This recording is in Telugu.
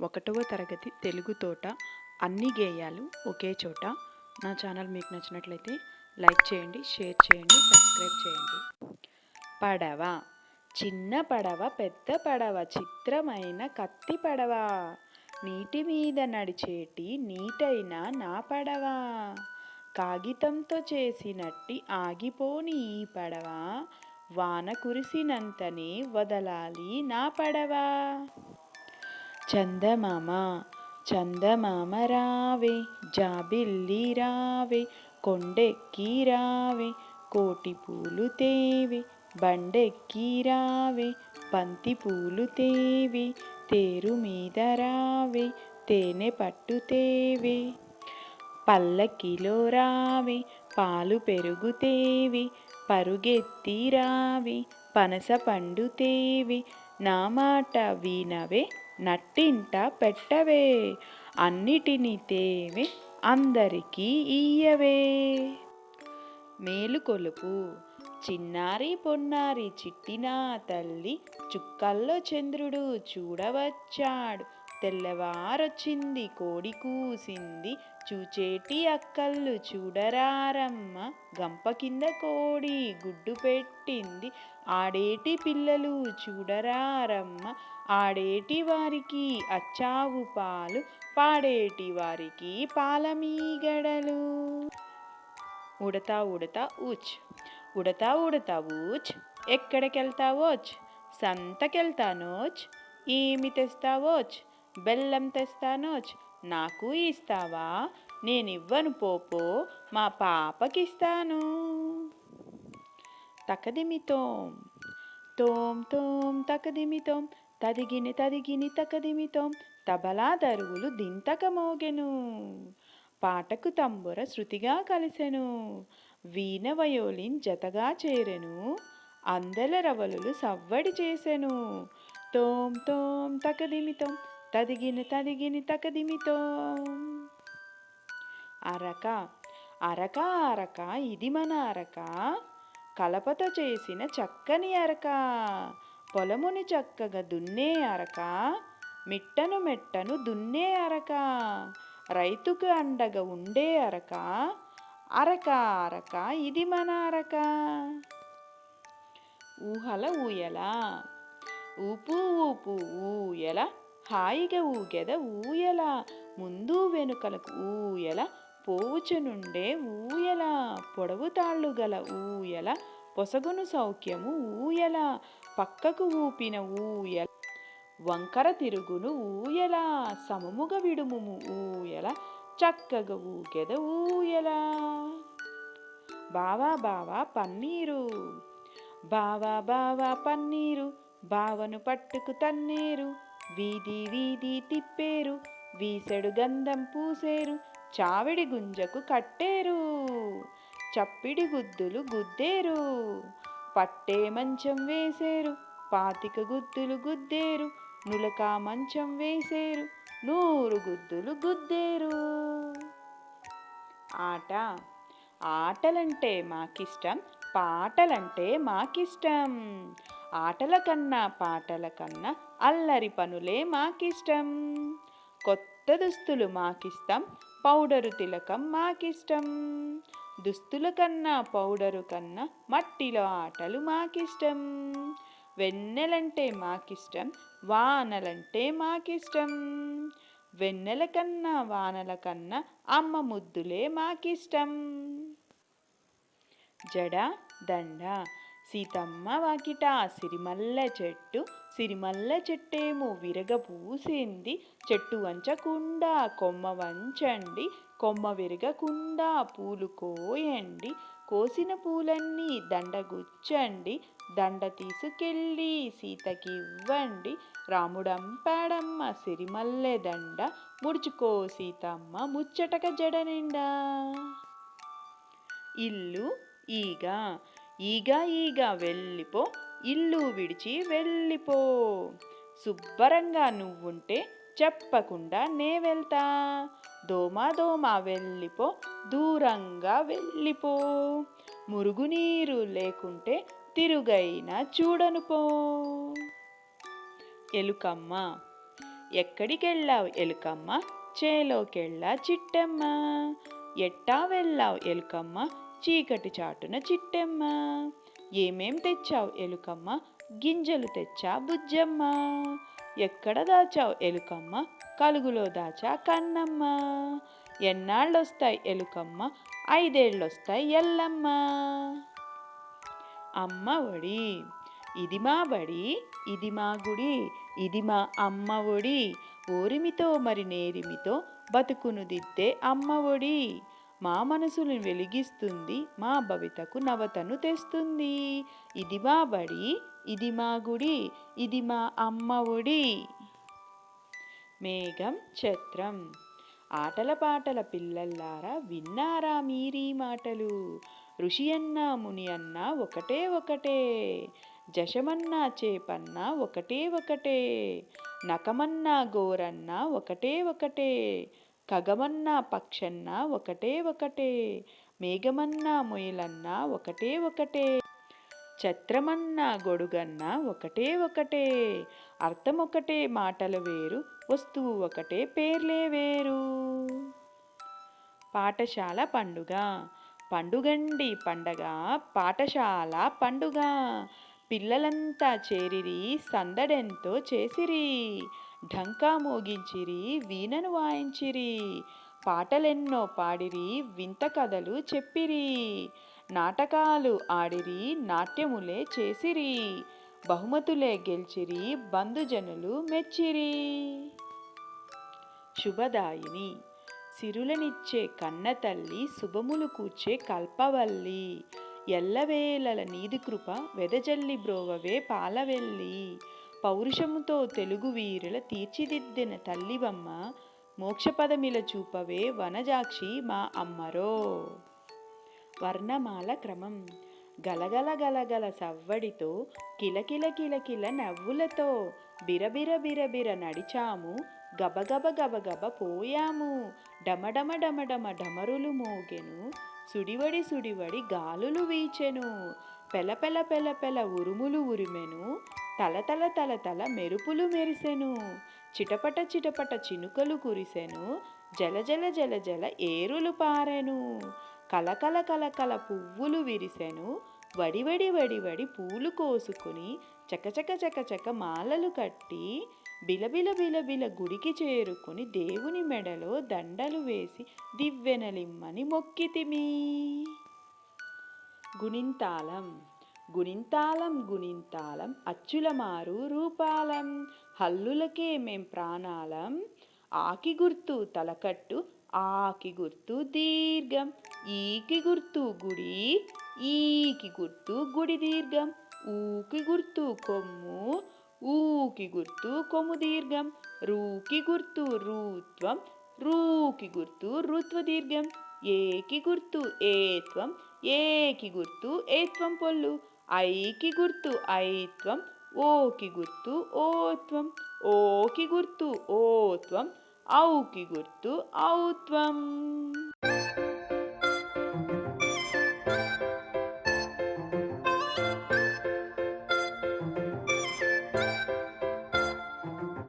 ఒకటవ తరగతి తెలుగు తోట అన్ని గేయాలు ఒకే చోట. నా ఛానల్ మీకు నచ్చినట్లయితే లైక్ చేయండి షేర్ చేయండి సబ్స్క్రైబ్ చేయండి. పడవ. చిన్న పడవ పెద్ద పడవ చిత్రమైన కత్తి పడవ. నీటి మీద నడిచేటి నీటైన నా పడవ. కాగితంతో చేసినట్టి ఆగిపోని ఈ పడవ. వాన కురిసినంతనే వదలాలి నా పడవ. చందమామ చందమామ రావే జాబిల్లి రావే కొండెక్కి రావే కోటి పూలు తేవి బండెక్కి రావే బంతి పూలు తేవి తేరు మీద రావే తేనె పట్టు తేవి. పల్లకిలో రావి పాలు పెరుగుతేవి పరుగెత్తి రావి పనస పండుతేవి నా మాట వినవే నట్టింట పెట్టవే అన్నిటిని తేవే అందరికీ ఇయ్యవే మేలుకొలుపు చిన్నారి పొన్నారి చిట్టినా తల్లి చుక్కల్లో చంద్రుడు చూడవచ్చాడు. తెల్లవారొచ్చింది కోడి కూసింది. చూచేటి అక్కళ్ళు చూడరారమ్మ. గంప కింద కోడి గుడ్డు పెట్టింది. ఆడేటి పిల్లలు చూడరారమ్మ. ఆడేటి వారికి అచ్చావు పాలు. పాడేటి వారికి పాలమీగడలు. ఉడతా ఉడతా ఊచ్. ఉడతా ఉడతా ఊచ్. ఎక్కడికెళ్తావోచ్? సంతకెళ్తానోచ్? ఏమి తెస్తావోచ్? బెల్లం తెస్తానోచ్ నాకు ఇస్తావా? నేనివ్వను పోపో. మా పాపకిస్తాను. తకదిమితోం తోం తోం తకదిమితోం తదిగిని తదిగిని తకదిమితోం తబలా దరువులు దింతక మోగెను. పాటకు తంబుర శృతిగా కలిసెను. వీణ వయోలిన్ జతగా చేరెను. అందల రవలులు సవ్వడి చేసెను. తోం తోం తకదిమితోం తదిగిన తదిగిన తకదిమితో అరక అరక అరక ఇది మన అరక కలపతో చేసిన చక్కని అరక పొలముని చక్కగా దున్నే అరక మిట్టను మెట్టను దున్నే అరక రైతుకు అండగా ఉండే అరక అరక అరక ఇది మన అరక ఊహల ఊయల ఊపు ఊపు ఊయల హాయిగా ఊగెద ఊయల ముందు వెనుకలకు ఊయల పోవుచునుండే ఊయల పొడవు తాళ్ళు గల ఊయల పొసగును సౌఖ్యము ఊయల పక్కకు ఊపిన ఊయల వంకర తిరుగును ఊయల సమముగ విడుముము ఊయల చక్కగా ఊగెద ఊయల. బావా బావా పన్నీరు. బావా బావా పన్నీరు. బావను పట్టుకు తన్నీరు. వీధి వీధి తిప్పేరు వీసెడు గంధం పూసేరు చావిడి గుంజకు కట్టేరు చప్పిడి గుద్దులు గుద్దేరు పట్టే మంచం వేసేరు పాతిక గుద్దులు గుద్దేరు నులక మంచం వేసేరు నూరు గుద్దులు గుద్దేరు. ఆట. ఆటలంటే మాకిష్టం పాటలంటే మాకిష్టం. ఆటల కన్నా పాటల కన్నా అల్లరి పనులే మాకిష్టం. కొత్త దుస్తులు మాకిష్టం పౌడరు తిలకం మాకిష్టం. దుస్తుల కన్నా పౌడరు కన్నా మట్టిలో ఆటలు మాకిష్టం. వెన్నెలంటే మాకిష్టం వానలంటే మాకిష్టం. వెన్నెల కన్నా వానల కన్నా అమ్మ ముద్దులే మాకిష్టం. జడ దండ సీతమ్మ వాకిట సిరిమల్ల చెట్టు సిరిమల్ల చెట్టేమో విరగ పూసింది. చెట్టు వంచకుండా కొమ్మ వంచండి. కొమ్మ విరగకుండా పూలు కోయండి. కోసిన పూలన్నీ దండగుచ్చండి దండ తీసుకెళ్ళి సీతకి ఇవ్వండి రాముడంపాడమ్మ సిరిమల్లె దండ ముడుచుకో సీతమ్మ ముచ్చటక జడ నిండా ఇల్లు ఈగ ఈగ ఈగ వెళ్ళిపో ఇల్లు విడిచి వెళ్ళిపో. శుభ్రంగా నువ్వుంటే చెప్పకుండా నే వెళ్తా. దోమ దోమ వెళ్ళిపో దూరంగా వెళ్ళిపో. మురుగునీరు లేకుంటే తిరుగైనా చూడను పో ఎలుకమ్మ ఎక్కడికెళ్ళావు ఎలుకమ్మ? చేలోకెళ్ళా చిట్టమ్మ. ఎట్టా వెళ్ళావు ఎలుకమ్మ? చీకటి చాటున చిట్టెమ్మ. ఏమేం తెచ్చావు ఎలుకమ్మ? గింజలు తెచ్చా బుజ్జమ్మ? ఎక్కడ దాచావు ఎలుకమ్మ? కలుగులో దాచా కన్నమ్మ? ఎన్నాళ్ళొస్తాయి ఎలుకమ్మ? ఐదేళ్ళొస్తాయి ఎల్లమ్మ? అమ్మ ఒడి ఇది మా బడి ఇది మా గుడి ఇది మా అమ్మ ఒడి. ఓరిమితో మరి నేరిమితో బతుకును దిద్దే అమ్మ ఒడి. మా మనసును వెలిగిస్తుంది మా భవితకు నవతను తెస్తుంది. ఇది మా బడి ఇది మా గుడి ఇది మా అమ్మ ఒడి. మేఘం ఛత్రం. ఆటల పాటల పిల్లల్లారా విన్నారా మీరీ మాటలు? ఋషి అన్నా ముని అన్నా ఒకటే ఒకటే. జశమన్నా చేపన్నా ఒకటే ఒకటే. నకమన్నా గోరన్నా ఒకటే ఒకటే. కగమన్నా పక్షన్నా ఒకటే ఒకటే మేఘమన్నా మొయలన్నా ఒకటే ఒకటే ఛత్రమన్నా గొడుగన్నా ఒకటే ఒకటే అర్థం ఒకటే మాటలు వేరు వస్తువు ఒకటే పేర్లే వేరు. పాఠశాల పండుగ పండుగండి పండగ పాఠశాల పండుగ పిల్లలంతా చేరిరి సందడెంతో చేసిరి ఢంకా మోగించిరి వీణను వాయించిరి పాటలెన్నో పాడిరి వింత కథలు చెప్పిరి నాటకాలు ఆడిరి నాట్యములే చేసిరి బహుమతులే గెలిచిరి బంధుజనులు మెచ్చిరి. శుభదాయిని సిరులనిచ్చే కన్న తల్లి శుభములు కూర్చే కల్పవల్లి ఎల్లవేళల నీది కృప వెదజల్లి బ్రోవవే పాలవెల్లి పౌరుషముతో తెలుగు వీరుల తీర్చిదిద్దిన తల్లివమ్మ మోక్షపదమిల చూపవే వనజాక్షి మా అమ్మరో. వర్ణమాల క్రమం. గలగల గలగల సవ్వడితో కిలకిల కిలకిల నవ్వులతో బిరబిర బిరబిర నడిచాము. గబగబ గబగబ పోయాము. డమడమ డమడమ డమరులు మోగెను. సుడివడి సుడివడి గాలులు వీచెను. పెలపెల పెల ఉరుములు ఉరిమెను. తల తల తల తల మెరుపులు మెరిసెను. చిటపట చిటపట చినుకలు కురిసెను. జల జల జల జల ఏరులు పారెను. కలకల కలకల పువ్వులు విరిసెను. వడివడి వడివడి పూలు కోసుకుని చకచక చకచక మాలలు కట్టి బిలబిల బిలబిల గుడికి చేరుకుని దేవుని మెడలో దండలు వేసి దివ్వెనలిమ్మని మొక్కితిమి గుణింతాళం. గుణింతాలం గుణింతాలం అచ్చులమారు రూపాలం హల్లులకే మేం ప్రాణాలం ఆకి గుర్తు తలకట్టు ఆకి గుర్తు దీర్ఘం ఈకి గుర్తు గుడి ఈకి గుర్తు గుడి దీర్ఘం ఊకి గుర్తు కొమ్ము ఊకి గుర్తు కొమ్ము దీర్ఘం రూకి గుర్తు రూత్వం రూకి గుర్తు రుత్వ దీర్ఘం ఏకి గుర్తు ఏత్వం ఏకి గుర్తు ఏత్వం పొల్లు. ఐకి గుర్తు ఐత్వం ఓకి గుర్తు ఓత్వం ఓకి గుర్తు ఓత్వం ఔకి గుర్తు ఔత్వం